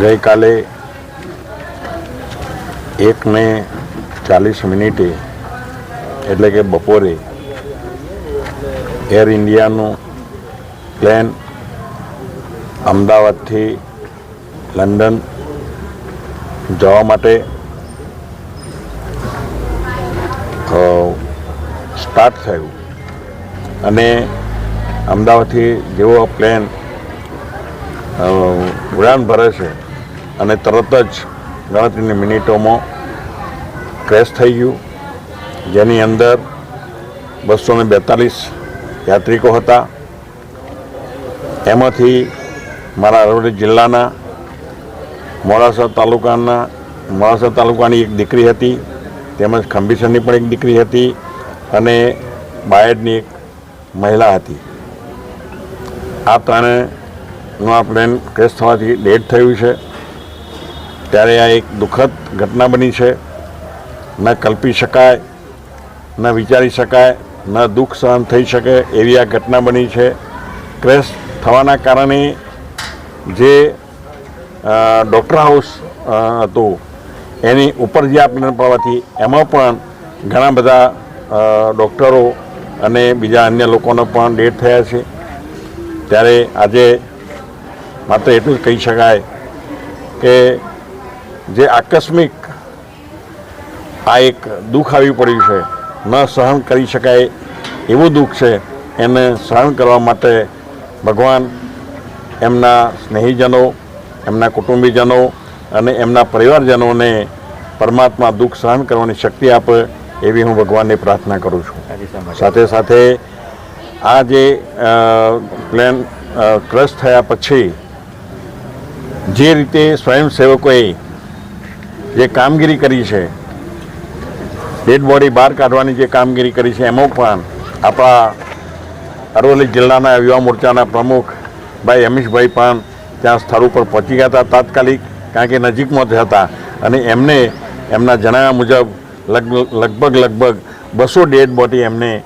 ગઈકાલે એક ને ચાલીસ મિનિટે, એટલે કે બપોરે, એર ઇન્ડિયાનું પ્લેન અમદાવાદથી લંડન જવા માટે સ્ટાર્ટ થયું. અને અમદાવાદથી જેવો પ્લેન ઉડાન ભરે છે અને તરત જ ગણતરીની મિનિટોમાં ક્રેશ થઈ ગયું. જેની અંદર બસો ને બેતાલીસ યાત્રિકો હતા. એમાંથી મારા અરવલ્લી જિલ્લાના, મોડાસા તાલુકાના, મોડાસા તાલુકાની એક દીકરી હતી, તેમજ ખંભીસરની પણ એક દીકરી હતી અને બાયડની એક મહિલા હતી. આ ત્રણેનું આ પ્લેન ક્રેશ થવાથી ડેડ થયું છે. ત્યારે આ એક દુઃખદ ઘટના બની છે. ન કલ્પી શકાય, ન વિચારી શકાય, ન દુઃખ સહન થઈ શકે એવી આ ઘટના બની છે. ક્રેશ થવાના કારણે જે ડૉક્ટર હાઉસ હતું, એની ઉપર જે આપણે પડવાથી, એમાં પણ ઘણા બધા ડૉક્ટરો અને બીજા અન્ય લોકોનો પણ ડેટ થયા છે. ત્યારે આજે માત્ર એટલું જ કહી શકાય કે જે આકસ્મિક આ એક દુઃખ આવી પડ્યું છે ન સહન કરી શકાય એવું દુઃખ છે એને સહન કરવા માટે ભગવાન એમના સ્નેહીજનો એમના કુટુંબીજનો અને એમના પરિવારજનોને પરમાત્મા દુઃખ સહન કરવાની શક્તિ આપે એવી હું ભગવાનને પ્રાર્થના કરું છું. સાથે સાથે આ જે પ્લેન ક્રશ થયા પછી જે રીતે સ્વયંસેવકોએ જે કામગીરી કરી છે, ડેડ બોડી બહાર કાઢવાની જે કામગીરી કરી છે, એમાં પણ આપણા અરવલ્લી જિલ્લાના યુવા મોરચાના પ્રમુખ ભાઈ અમીશભાઈ પણ ત્યાં સ્થળ ઉપર પહોંચી ગયા હતા તાત્કાલિક, કારણ કે નજીકમાં જ હતા. અને એમને, એમના જણાવ્યા મુજબ લગ- લગભગ લગભગ બસો ડેડ બોડી એમને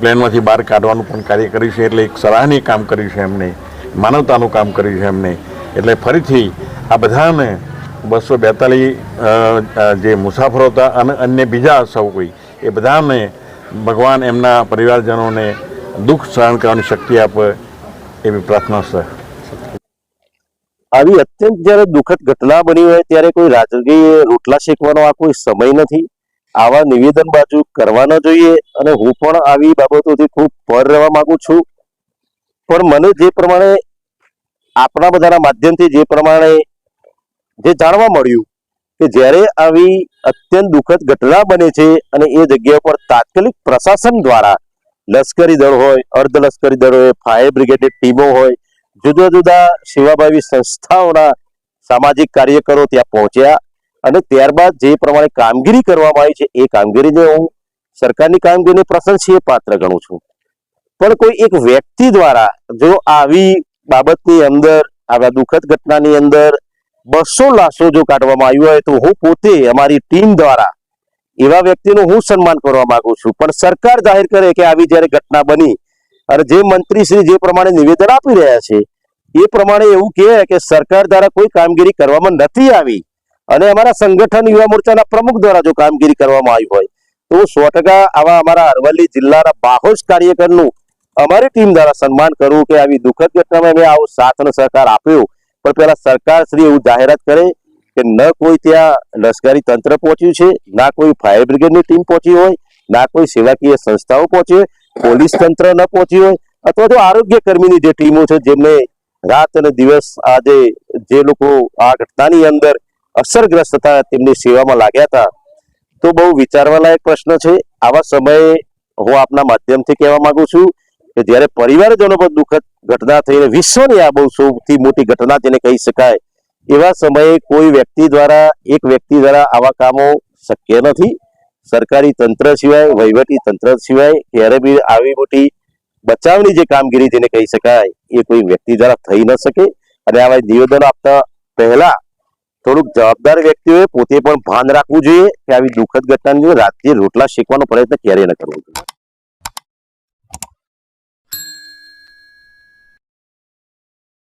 પ્લેનમાંથી બહાર કાઢવાનું પણ કાર્ય કર્યું છે, એટલે એક સરાહનીય કામ કર્યું છે એમને, માનવતાનું કામ કર્યું છે એમને. એટલે ફરીથી આ બધાને બસો બેતાલીસ જે મુસાફરો હતા અને અન્ય બીજા સૌ કોઈ, એ બધાને ભગવાન એમના પરિવારજનોને દુઃખ સહન કરવાની શક્તિ આપે એવી પ્રાર્થના છે. આવી અત્યંત જ્યારે દુઃખદ ઘટના બની હોય ત્યારે કોઈ રાજકીય રોટલા શેકવાનો આ કોઈ સમય નથી. આવા નિવેદન બાજુ કરવા જોઈએ અને હું પણ આવી બાબતોથી ખૂબ પર રહેવા માંગુ છું. પણ મને જે પ્રમાણે આપણા બધાના માધ્યમથી જે પ્રમાણે જે જાણવા મળ્યું કે જ્યારે આવી અત્યંત દુઃખદ ઘટના બને છે અને એ જગ્યા પર તાત્કાલિક પ્રશાસન દ્વારા લશ્કરી દળ હોય, અર્ધ લશ્કરી દળ હોય, ફાયર બ્રિગેડની ટીમો હોય, જુદા જુદા સેવાભાવી સંસ્થાઓના સામાજિક કાર્યકરો ત્યાં પહોંચ્યા અને ત્યારબાદ જે પ્રમાણે કામગીરી કરવામાં આવી છે, એ કામગીરીને હું સરકારની કામગીરીને પ્રશંસીય પાત્ર ગણું છું. પણ કોઈ એક વ્યક્તિ દ્વારા જો આવી બાબતની અંદર, આવા દુઃખદ ઘટનાની અંદર બસો લાશો જો કાઢવામાં આવ્યું હોય તો હું પોતે અમારી ટીમ દ્વારા એવા વ્યક્તિનું હું સન્માન કરવા માંગુ છું. પણ સરકાર જાહેર કરે કે આવી જ્યારે ઘટના બની અને જે મંત્રી શ્રી જે પ્રમાણે નિવેદન આપી રહ્યા છે, એ પ્રમાણે એવું કહે કે સરકાર દ્વારા કોઈ કામગીરી કરવામાં નથી આવી અને અમારા સંગઠન યુવા મોરચાના પ્રમુખ દ્વારા જો કામગીરી કરવામાં આવી હોય, તો સો આવા અમારા અરવલ્લી જિલ્લાના બાહોશ કાર્યકરનું અમારી ટીમ દ્વારા સન્માન કરવું કે આવી દુઃખદ ઘટનામાં મેં આવો સાથ સહકાર આપ્યો પણ પેલા સરકાર શ્રી એવું જાહેરાત કરે કે ન કોઈ ત્યાં લશ્કરી તંત્ર પહોંચ્યું છે, ના કોઈ ફાયર બ્રિગેડની ટીમ પહોંચી હોય, ના કોઈ સેવાકીય સંસ્થાઓ પહોંચી હોય, પોલીસ તંત્ર ન પહોંચી હોય, અથવા તો આરોગ્ય કર્મીની જે ટીમો છે જેમને રાત અને દિવસ આજે જે લોકો આ ઘટનાની અંદર અસરગ્રસ્ત હતા તેમની સેવામાં લાગ્યા હતા. તો બહુ વિચારવા લાયક પ્રશ્ન છે. આવા સમયે હું આપના માધ્યમથી કહેવા માંગુ છું કે જ્યારે પરિવારજનો પર દુઃખદ ઘટના થઈને વિશ્વની આ બહુ સૌથી મોટી ઘટના જેને કહી શકાય, એવા સમયે કોઈ વ્યક્તિ દ્વારા, એક વ્યક્તિ દ્વારા આવા કામો શક્ય નથી. સરકારી તંત્ર સિવાય, વહીવટી તંત્ર સિવાય, ક્યારે બી આવી મોટી બચાવની જે કામગીરી જેને કહી શકાય, એ કોઈ વ્યક્તિ દ્વારા થઈ ન શકે. અને આવા નિવેદન આપતા પહેલા થોડુંક જવાબદાર વ્યક્તિઓએ પોતે પણ ભાન રાખવું જોઈએ કે આવી દુઃખદ ઘટનાની રાત્રે રોટલા શેકવાનો પ્રયત્ન ક્યારેય ન કરવો જોઈએ.